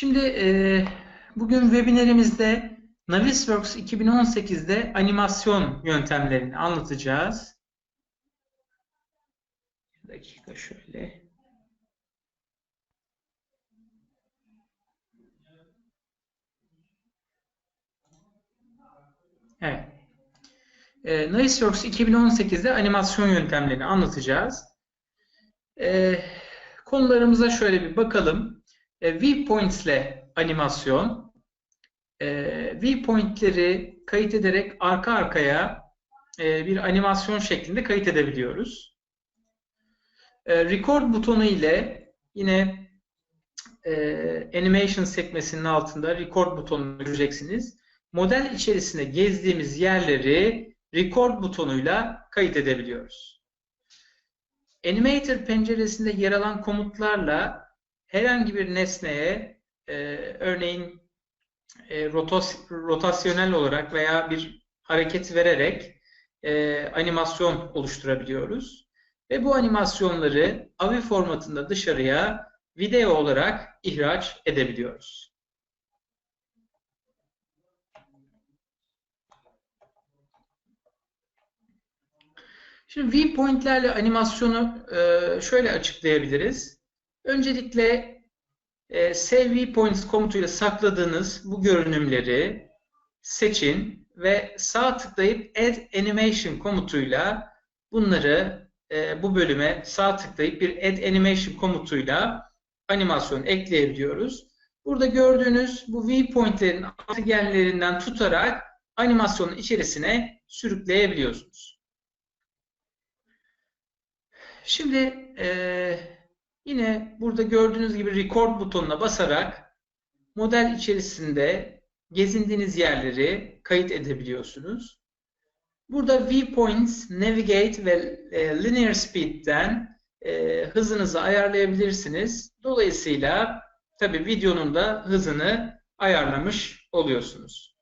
Şimdi e, bugün webinarimizde Navisworks 2018'de animasyon yöntemlerini anlatacağız. Bir dakika şöyle. Evet. E, Navisworks 2018'de animasyon yöntemlerini anlatacağız. E, konularımıza şöyle bir bakalım. E, viewpoints animasyon. E, viewpointleri kayıt ederek arka arkaya e, bir animasyon şeklinde kayıt edebiliyoruz. E, record butonu ile yine e, animation sekmesinin altında record butonunu göreceksiniz. Model içerisinde gezdiğimiz yerleri record butonuyla kayıt edebiliyoruz. Animator penceresinde yer alan komutlarla herhangi bir nesneye e, örneğin e, rotas rotasyonel olarak veya bir hareket vererek e, animasyon oluşturabiliyoruz. Ve bu animasyonları AVI formatında dışarıya video olarak ihraç edebiliyoruz. Şimdi viewpointlerle animasyonu e, şöyle açıklayabiliriz. Öncelikle e, Save Viewpoints komutuyla sakladığınız bu görünümleri seçin ve sağ tıklayıp Add Animation komutuyla bunları e, bu bölüme sağ tıklayıp bir Add Animation komutuyla animasyon ekleyebiliyoruz. Burada gördüğünüz bu viewpointlerin altıgenlerinden tutarak animasyonun içerisine sürükleyebiliyorsunuz. Şimdi e, Yine burada gördüğünüz gibi record butonuna basarak model içerisinde gezindiğiniz yerleri kayıt edebiliyorsunuz. Burada viewpoints, navigate ve e, linear speed'den e, hızınızı ayarlayabilirsiniz. Dolayısıyla tabi videonun da hızını ayarlamış oluyorsunuz.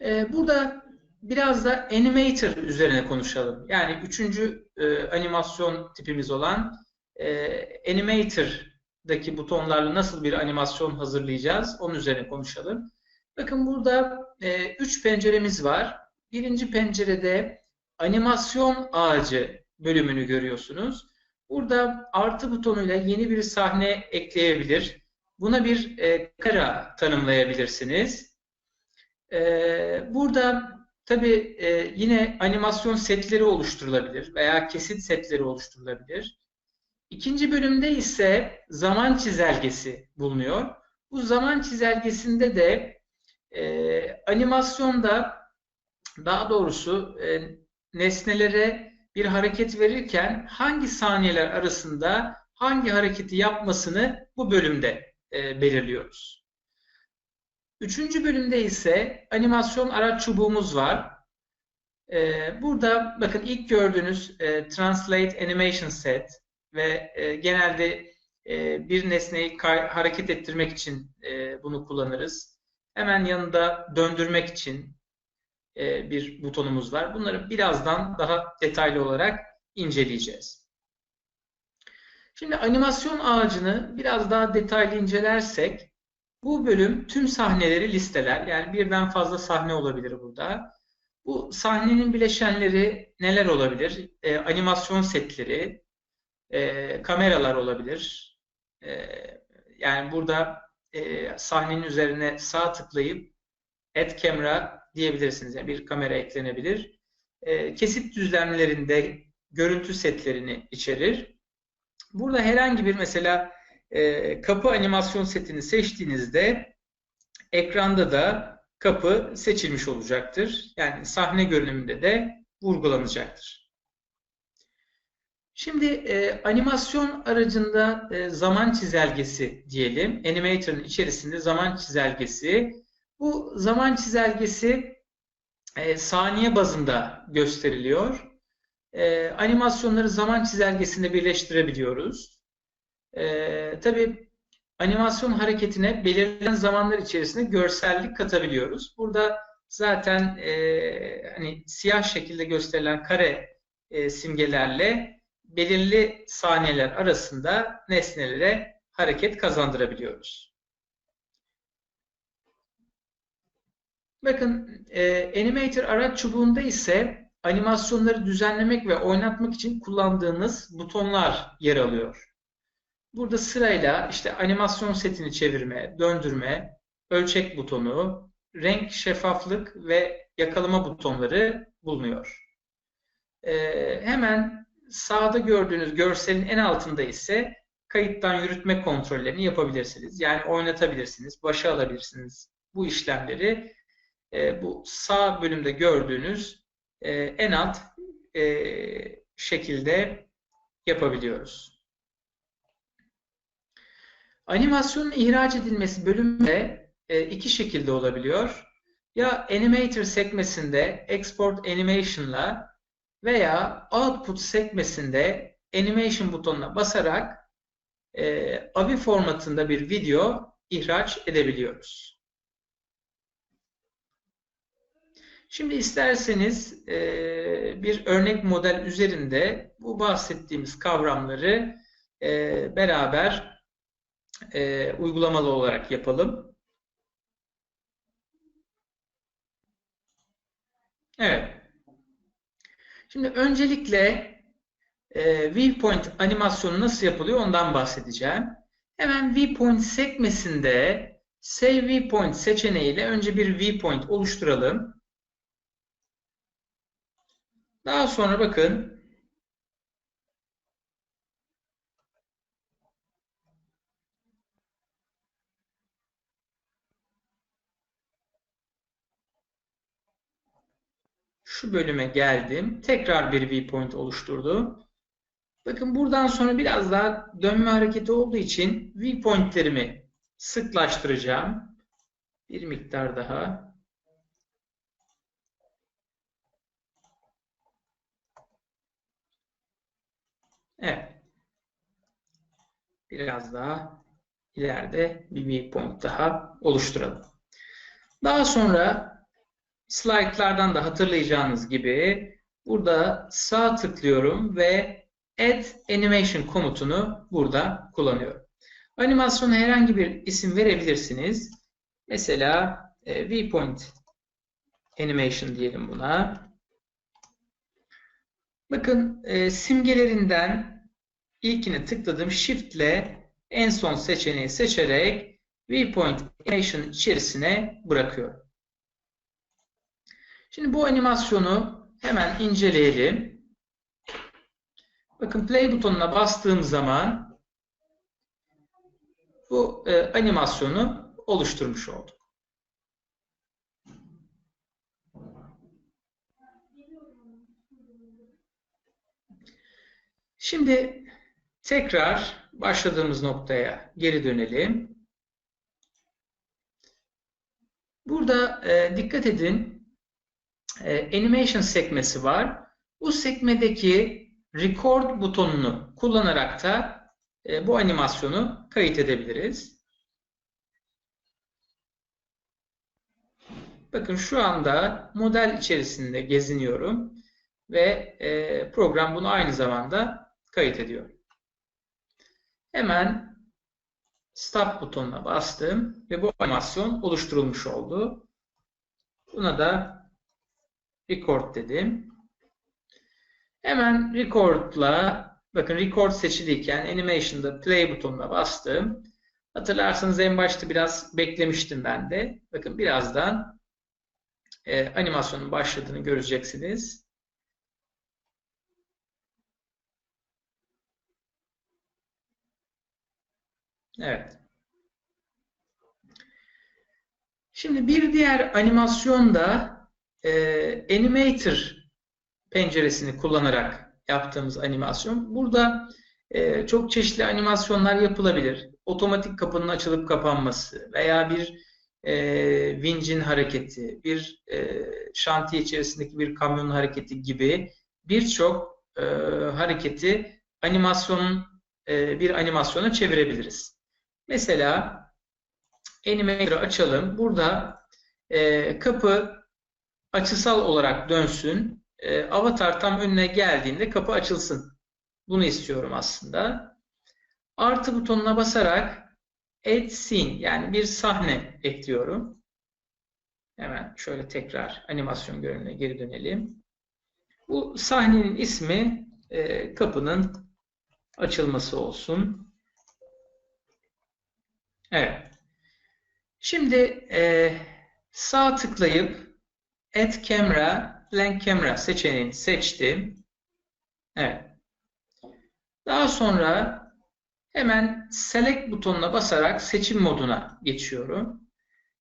E, burada biraz da animator üzerine konuşalım. Yani üçüncü e, animasyon tipimiz olan e, animator'daki butonlarla nasıl bir animasyon hazırlayacağız onun üzerine konuşalım. Bakın burada e, üç penceremiz var. Birinci pencerede animasyon ağacı bölümünü görüyorsunuz. Burada artı butonuyla yeni bir sahne ekleyebilir. Buna bir e, kara tanımlayabilirsiniz. E, burada Tabii e, yine animasyon setleri oluşturulabilir veya kesit setleri oluşturulabilir. İkinci bölümde ise zaman çizelgesi bulunuyor. Bu zaman çizelgesinde de e, animasyonda daha doğrusu e, nesnelere bir hareket verirken hangi saniyeler arasında hangi hareketi yapmasını bu bölümde e, belirliyoruz. Üçüncü bölümde ise animasyon araç çubuğumuz var. Ee, burada bakın ilk gördüğünüz e, Translate Animation Set ve e, genelde e, bir nesneyi hareket ettirmek için e, bunu kullanırız. Hemen yanında döndürmek için e, bir butonumuz var. Bunları birazdan daha detaylı olarak inceleyeceğiz. Şimdi animasyon ağacını biraz daha detaylı incelersek bu bölüm tüm sahneleri listeler. Yani birden fazla sahne olabilir burada. Bu sahnenin bileşenleri neler olabilir? E, animasyon setleri, e, kameralar olabilir. E, yani burada e, sahnenin üzerine sağ tıklayıp Add Camera diyebilirsiniz. Yani bir kamera eklenebilir. E, kesit düzlemlerinde görüntü setlerini içerir. Burada herhangi bir mesela e, kapı animasyon setini seçtiğinizde ekranda da kapı seçilmiş olacaktır. Yani sahne görünümünde de vurgulanacaktır. Şimdi e, animasyon aracında e, zaman çizelgesi diyelim. Animator'ın içerisinde zaman çizelgesi. Bu zaman çizelgesi e, saniye bazında gösteriliyor. E, animasyonları zaman çizelgesinde birleştirebiliyoruz. E, tabii animasyon hareketine belirlenen zamanlar içerisinde görsellik katabiliyoruz. Burada zaten e, hani siyah şekilde gösterilen kare e, simgelerle belirli saniyeler arasında nesnelere hareket kazandırabiliyoruz. Bakın e, Animator araç çubuğunda ise animasyonları düzenlemek ve oynatmak için kullandığınız butonlar yer alıyor. Burada sırayla işte animasyon setini çevirme, döndürme, ölçek butonu, renk şeffaflık ve yakalama butonları bulunuyor. Ee, hemen sağda gördüğünüz görselin en altında ise kayıttan yürütme kontrollerini yapabilirsiniz. Yani oynatabilirsiniz, başa alabilirsiniz bu işlemleri. E, bu sağ bölümde gördüğünüz e, en alt e, şekilde yapabiliyoruz. Animasyonun ihraç edilmesi bölümde e, iki şekilde olabiliyor. Ya Animator sekmesinde Export Animation'la veya Output sekmesinde Animation butonuna basarak e, AVI formatında bir video ihraç edebiliyoruz. Şimdi isterseniz e, bir örnek model üzerinde bu bahsettiğimiz kavramları e, beraber e, uygulamalı olarak yapalım. Evet. Şimdi öncelikle e, viewpoint animasyonu nasıl yapılıyor ondan bahsedeceğim. Hemen viewpoint sekmesinde Save Viewpoint seçeneğiyle önce bir viewpoint oluşturalım. Daha sonra bakın şu bölüme geldim. Tekrar bir viewpoint oluşturdu. Bakın buradan sonra biraz daha dönme hareketi olduğu için viewpointlerimi sıklaştıracağım. Bir miktar daha. Evet. Biraz daha ileride bir viewpoint daha oluşturalım. Daha sonra slaytlardan da hatırlayacağınız gibi burada sağ tıklıyorum ve Add Animation komutunu burada kullanıyorum. Animasyona herhangi bir isim verebilirsiniz. Mesela e, Viewpoint Animation diyelim buna. Bakın e, simgelerinden ilkini tıkladım. Shift ile en son seçeneği seçerek Viewpoint Animation içerisine bırakıyorum. Şimdi bu animasyonu hemen inceleyelim. Bakın play butonuna bastığım zaman bu e, animasyonu oluşturmuş olduk. Şimdi tekrar başladığımız noktaya geri dönelim. Burada e, dikkat edin e, animation sekmesi var. Bu sekmedeki record butonunu kullanarak da e, bu animasyonu kayıt edebiliriz. Bakın şu anda model içerisinde geziniyorum ve e, program bunu aynı zamanda kayıt ediyor. Hemen Stop butonuna bastım ve bu animasyon oluşturulmuş oldu. Buna da Record dedim. Hemen Record'la bakın Record seçiliyken Animation'da Play butonuna bastım. Hatırlarsanız en başta biraz beklemiştim ben de. Bakın birazdan e, animasyonun başladığını göreceksiniz. Evet. Şimdi bir diğer animasyonda e, Animator penceresini kullanarak yaptığımız animasyon. Burada e, çok çeşitli animasyonlar yapılabilir. Otomatik kapının açılıp kapanması veya bir e, vincin hareketi, bir e, şantiye içerisindeki bir kamyonun hareketi gibi birçok e, hareketi animasyonun e, bir animasyona çevirebiliriz. Mesela Animator'ı açalım. Burada e, kapı açısal olarak dönsün. E, avatar tam önüne geldiğinde kapı açılsın. Bunu istiyorum aslında. artı butonuna basarak add scene yani bir sahne ekliyorum. Hemen şöyle tekrar animasyon görünümüne geri dönelim. Bu sahnenin ismi e, kapının açılması olsun. Evet. Şimdi e, sağ tıklayıp Add Camera, Blank Camera seçeneğini seçtim. Evet. Daha sonra hemen Select butonuna basarak seçim moduna geçiyorum.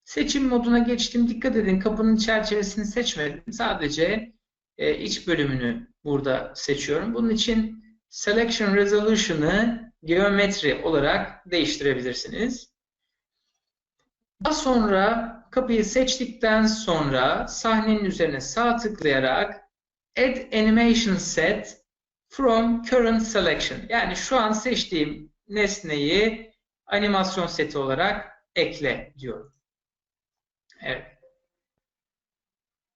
Seçim moduna geçtim. Dikkat edin kapının çerçevesini seçmedim. Sadece e, iç bölümünü burada seçiyorum. Bunun için Selection Resolution'ı geometri olarak değiştirebilirsiniz. Daha sonra kapıyı seçtikten sonra sahnenin üzerine sağ tıklayarak Add Animation Set from Current Selection. Yani şu an seçtiğim nesneyi animasyon seti olarak ekle diyorum. Evet.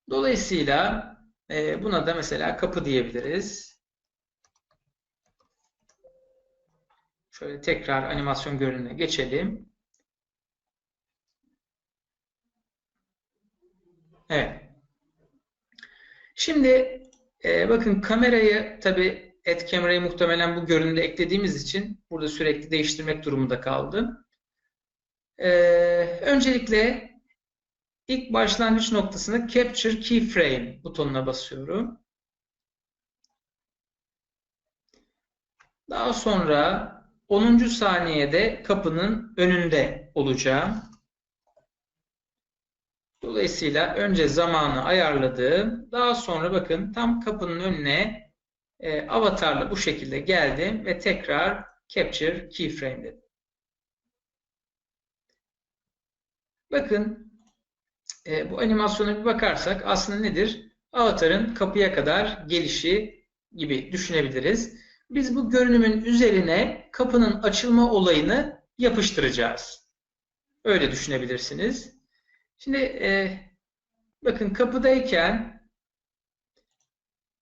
Dolayısıyla e, buna da mesela kapı diyebiliriz. Şöyle tekrar animasyon görünümüne geçelim. Evet. Şimdi e, bakın kamerayı tabi et kamerayı muhtemelen bu görünümde eklediğimiz için burada sürekli değiştirmek durumunda kaldım. E, öncelikle ilk başlangıç noktasında Capture Keyframe butonuna basıyorum. Daha sonra 10. saniyede kapının önünde olacağım. Dolayısıyla önce zamanı ayarladım. Daha sonra bakın tam kapının önüne e, avatarla bu şekilde geldim ve tekrar Capture Keyframe dedim. Bakın e, bu animasyona bir bakarsak aslında nedir? Avatarın kapıya kadar gelişi gibi düşünebiliriz. Biz bu görünümün üzerine kapının açılma olayını yapıştıracağız. Öyle düşünebilirsiniz. Şimdi e, bakın kapıdayken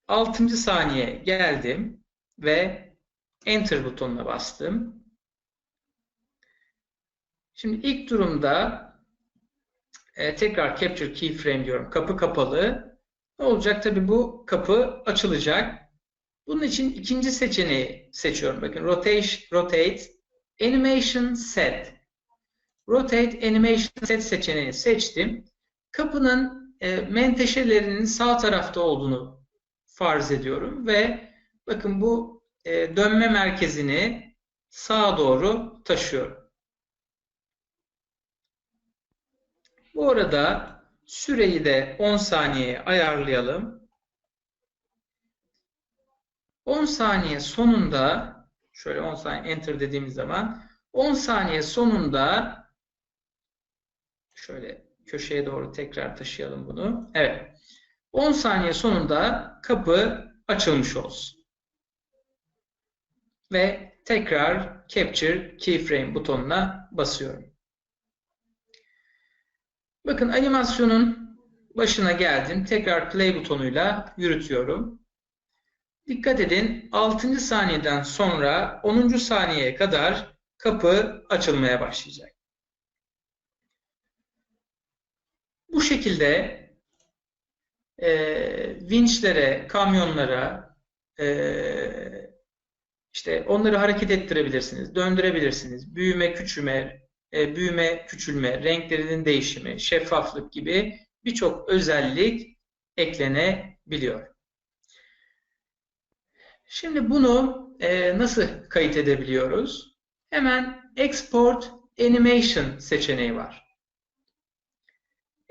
6. saniye geldim ve Enter butonuna bastım. Şimdi ilk durumda e, tekrar Capture Keyframe diyorum. Kapı kapalı. Ne olacak? Tabii bu kapı açılacak. Bunun için ikinci seçeneği seçiyorum. Bakın Rotate, rotate Animation Set. Rotate Animation Set seçeneğini seçtim. Kapının e, menteşelerinin sağ tarafta olduğunu farz ediyorum ve bakın bu e, dönme merkezini sağa doğru taşıyorum. Bu arada süreyi de 10 saniyeye ayarlayalım. 10 saniye sonunda şöyle 10 saniye enter dediğimiz zaman 10 saniye sonunda şöyle köşeye doğru tekrar taşıyalım bunu. Evet. 10 saniye sonunda kapı açılmış olsun. Ve tekrar Capture Keyframe butonuna basıyorum. Bakın animasyonun başına geldim. Tekrar play butonuyla yürütüyorum. Dikkat edin 6. saniyeden sonra 10. saniyeye kadar kapı açılmaya başlayacak. Bu şekilde e, vinçlere, kamyonlara e, işte onları hareket ettirebilirsiniz, döndürebilirsiniz. Büyüme, küçülme, e, büyüme, küçülme, renklerinin değişimi, şeffaflık gibi birçok özellik eklenebiliyor. Şimdi bunu e, nasıl kayıt edebiliyoruz? Hemen Export Animation seçeneği var.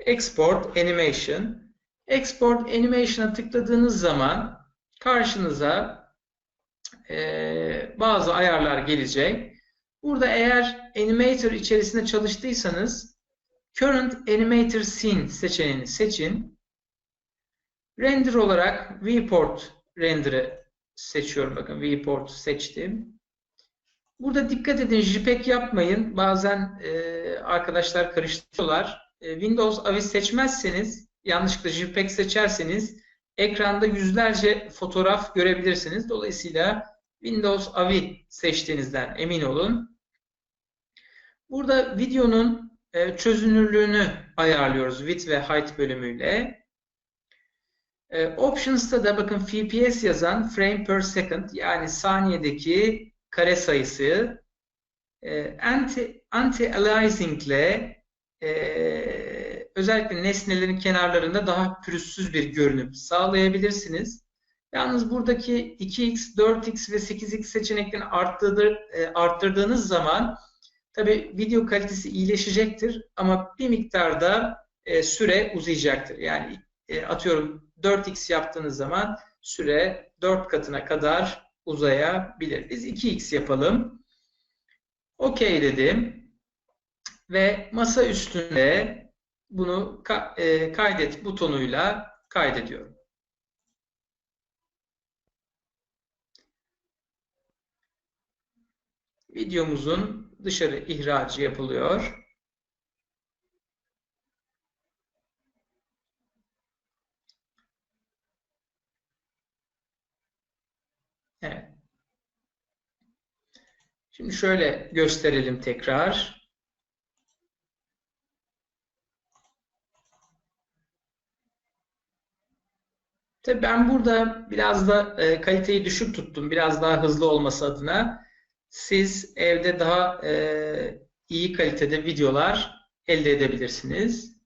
Export Animation. Export Animation'a tıkladığınız zaman karşınıza e, bazı ayarlar gelecek. Burada eğer Animator içerisinde çalıştıysanız Current Animator Scene seçeneğini seçin. Render olarak Viewport Render'ı seçiyorum. Bakın Viewport seçtim. Burada dikkat edin JPEG yapmayın. Bazen e, arkadaşlar karıştırıyorlar. E, Windows AVI seçmezseniz, yanlışlıkla JPEG seçerseniz ekranda yüzlerce fotoğraf görebilirsiniz. Dolayısıyla Windows AVI seçtiğinizden emin olun. Burada videonun e, çözünürlüğünü ayarlıyoruz width ve height bölümüyle. E, Options'ta da bakın FPS yazan frame per second yani saniyedeki kare sayısı e, anti anti-aliasing ile özellikle nesnelerin kenarlarında daha pürüzsüz bir görünüm sağlayabilirsiniz. Yalnız buradaki 2x, 4x ve 8x seçeneklerini arttırdır, arttırdığınız zaman tabi video kalitesi iyileşecektir ama bir miktarda e, süre uzayacaktır. Yani e, atıyorum 4x yaptığınız zaman süre 4 katına kadar uzayabilir. Biz 2x yapalım. OK dedim. Ve masa üstünde bunu ka e, kaydet butonuyla kaydediyorum. Videomuzun dışarı ihracı yapılıyor. Evet. Şimdi şöyle gösterelim tekrar. Tabii ben burada biraz da e, kaliteyi düşük tuttum. Biraz daha hızlı olması adına. Siz evde daha e, iyi kalitede videolar elde edebilirsiniz.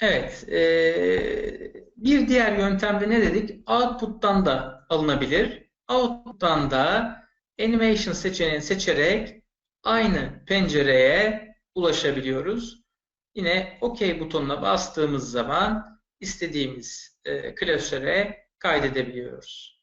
Evet. E, bir diğer yöntemde ne dedik? Output'tan da alınabilir. Output'tan da Animation seçeneğini seçerek aynı pencereye ulaşabiliyoruz. Yine OK butonuna bastığımız zaman istediğimiz e, klasöre kaydedebiliyoruz.